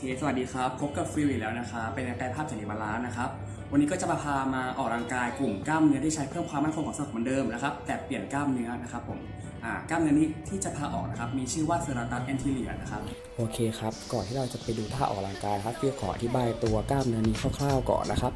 สวัสดีครับ พบกับฟิลอีกแล้วนะครับเป็นกายภาพจากนิบาลานะครับ วันนี้ก็จะมาพามาออกกำลังกายกลุ่มกล้ามเนื้อที่ใช้เพิ่มความมั่นคงของสมองเหมือนเดิมนะครับแต่เปลี่ยนกล้ามเนื้อนะครับผมกล้ามเนื้อนี้ที่จะพาออกนะครับมีชื่อว่าเซราตัสแอนติเลียนะครับโอเคครับก่อนที่เราจะไปดูท่าออกกำลังกายครับพี่ขออธิบายตัวกล้ามเนื้อนี้คร่าวๆก่อนนะครับ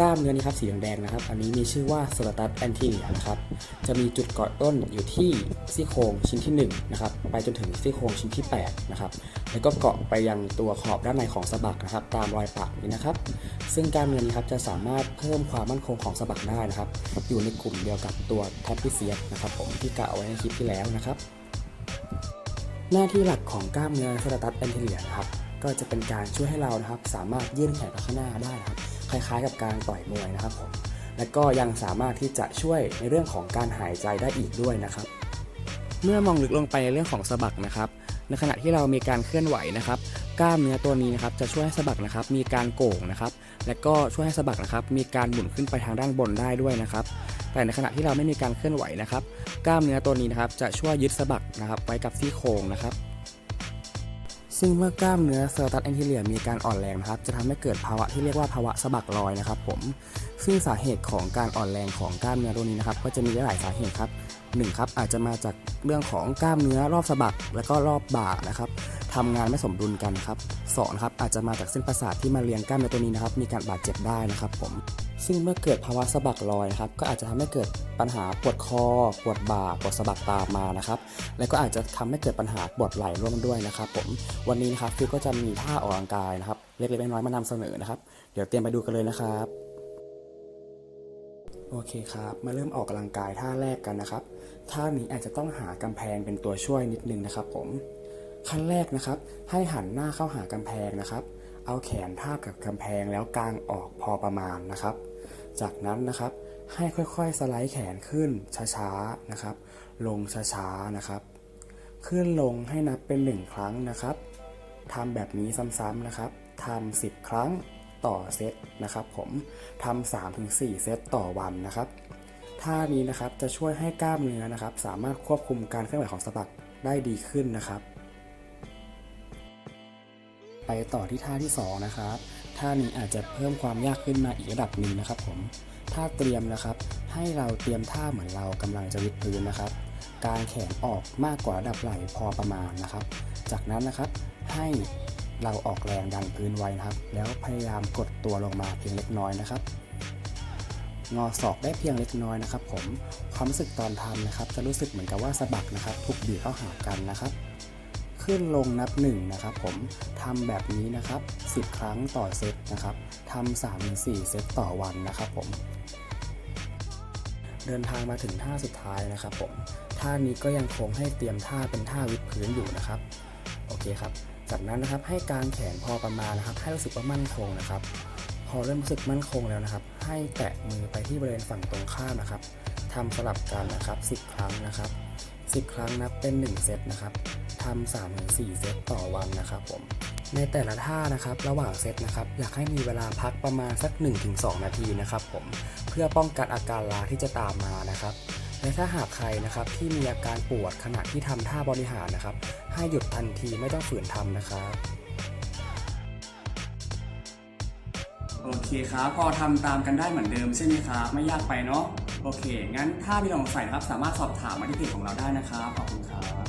กล้ามเนื้อนี้ครับสีแดงๆนะครับ อันนี้มีชื่อว่าสลตัสแอนทีเลียนะครับจะมีจุดเกาะต้นอยู่ที่ซี่โครงชิ้นที่1นะครับไปจนถึงซี่โครงชิ้นที่8นะครับแล้วก็เกาะไปยังตัวขอบด้านในของสะบักนะครับตามรอยปากนี้นะครับซึ่งกล้ามเนื้อนี้ครับจะสามารถเพิ่มความมั่นคงของสะบักได้นะครับ อยู่ในกลุ่มเดียวกับตัวแทปพิเซียนะครับผมที่กล่าวไว้ในคลิปที่แล้วนะครับ หน้าที่หลักของกล้ามเนื้อสตัสแอนติเลียนะครับก็จะเป็นการช่วยให้เรานะครับ สามารถยื่นแขนไปข้างหน้าได้นะครับคล้ายๆ กับการต่อยมวยนะครับผมและก็ยังสามารถที่จะช่วยในเรื่องของการหายใจได้อีกด้วยนะครับ เมื่อมองลึกลงไปในเรื่องของสะบักนะครับ ในขณะที่เรามีการเคลื่อนไหวนะครับ กล้ามเนื้อตัวนี้นะครับจะช่วยให้สะบักนะครับมีการโก่งนะครับ และก็ช่วยให้สะบักนะครับมีการหมุนขึ้นไปทางด้านบนได้ด้วยนะครับ แต่ในขณะที่เราไม่มีการเคลื่อนไหวนะครับ กล้ามเนื้อตัวนี้นะครับจะช่วยยึดสะบักนะครับไว้กับซี่โครงนะครับ ซึ่งเมื่อกล้ามเนื้อเซอร์ตัสแอนติเลียมีการอ่อนแรงนะครับ จะทำให้เกิดภาวะที่เรียกว่าภาวะสะบักลอยนะครับ ผมซึ่งสาเหตุของการอ่อนแรงของกล้ามเนื้อตัวนี้นะครับ ก็จะมีหลายสาเหตุครับหนึ่งครับอาจจะมาจากเรื่องของกล้ามเนื้อรอบสะบักและก็รอบบ่านะครับทำงานไม่สมดุลกันครับสองครับอาจจะมาจากเส้นประสาทที่มาเลี้ยงกล้ามเนื้อตัวนี้นะครับมีการบาดเจ็บได้นะครับผมซึ่งเมื่อเกิดภาวะสะบักลอยครับก็อาจจะทำให้เกิดปัญหาปวดคอ ปวดบ่า ปวดสะบักตามมานะครับแล้วก็อาจจะทำให้เกิดปัญหาปวดไหล่ร่วมด้วยนะครับผมวันนี้นะครับฟิวก็จะมีท่าออกกำลังกายนะครับเล็กๆน้อยๆมานำเสนอนะครับ เดี๋ยวเตรียมไปดูกันเลยนะครับ โอเคครับ มาเริ่มออกกำลังกายท่าแรกกันนะครับ ท่านี้อาจจะต้องหากำแพงเป็นตัวช่วยนิดนึงนะครับผมขั้นแรกนะครับ ให้หันหน้าเข้าหากำแพงนะครับ เอาแขนทาบกับกำแพงแล้วกางออกพอประมาณนะครับ จากนั้นนะครับ ให้ค่อยๆสไลด์แขนขึ้นช้าๆนะครับ ลงช้าๆนะครับ ขึ้นลงให้นับเป็น 1 ครั้งนะครับทำแบบนี้ซ้ำๆนะครับทำ10 ครั้ง ต่อเซตนะครับผมทำ3-4เซตต่อวันนะครับท่านี้นะครับจะช่วยให้กล้ามเนื้อนะครับ สามารถควบคุมการเคลื่อนไหวของสะบักได้ดีขึ้นนะครับ ไปต่อที่ท่าที่ 2 นะครับท่านี้อาจจะเพิ่มความยากขึ้นมาอีกระดับหนึ่งนะครับผมท่าเตรียมนะครับ ให้เราเตรียมท่าเหมือนเรากำลังจะวิดพื้นนะครับ การแขนออกมากกว่าระดับไหล่พอประมาณนะครับ จากนั้นนะครับให้ เราออกแรงดันพื้นไว้นะครับ แล้วพยายามกดตัวลงมาเพียงเล็กน้อยนะครับ งอศอกได้เพียงเล็กน้อยนะครับ ผมความรู้สึกตอนทำนะครับ จะรู้สึกเหมือนกับว่าสะบักนะครับถูกบีบเข้าหากันนะครับ ขึ้นลงนับหนึ่งนะครับ ผมทำแบบนี้นะครับ 10 ครั้งต่อเซตนะครับทำสามถึงสี่เซตต่อวันนะครับผมเดินทางมาถึงท่าสุดท้ายนะครับผมท่านี้ก็ยังคงให้เตรียมท่าเป็นท่าวิดพื้นอยู่นะครับ โอเคครับ จากนั้นนะครับให้กางแขนพอประมาณนะครับ ให้รู้สึกว่ามั่นคงนะครับ พอเริ่มรู้สึกมั่นคงแล้วนะครับ ให้แตะมือไปที่บริเวณฝั่งตรงข้ามนะครับทำสลับกันนะครับ 10 ครั้งนะครับ 10 ครั้งนับเป็น 1 เซตนะครับทำ3ถึง4เซตต่อวันนะครับผมในแต่ละท่านะครับระหว่างเซตนะครับ อยากให้มีเวลาพักประมาณสัก 1-2 นาทีนะครับผมเพื่อป้องกันอาการล้าที่จะตามมานะครับ และถ้าหากใครนะครับที่มีอาการปวดขณะที่ทำท่าบริหารนะครับ ให้หยุดทันทีไม่ต้องฝืนทำนะครับโอเคครับพอทำตามกันได้เหมือนเดิมใช่ไหมครับไม่ยากไปเนาะโอเค งั้นถ้ามีสงสัยนะครับสามารถสอบถามมาที่เพจของเราได้นะครับขอบคุณครับ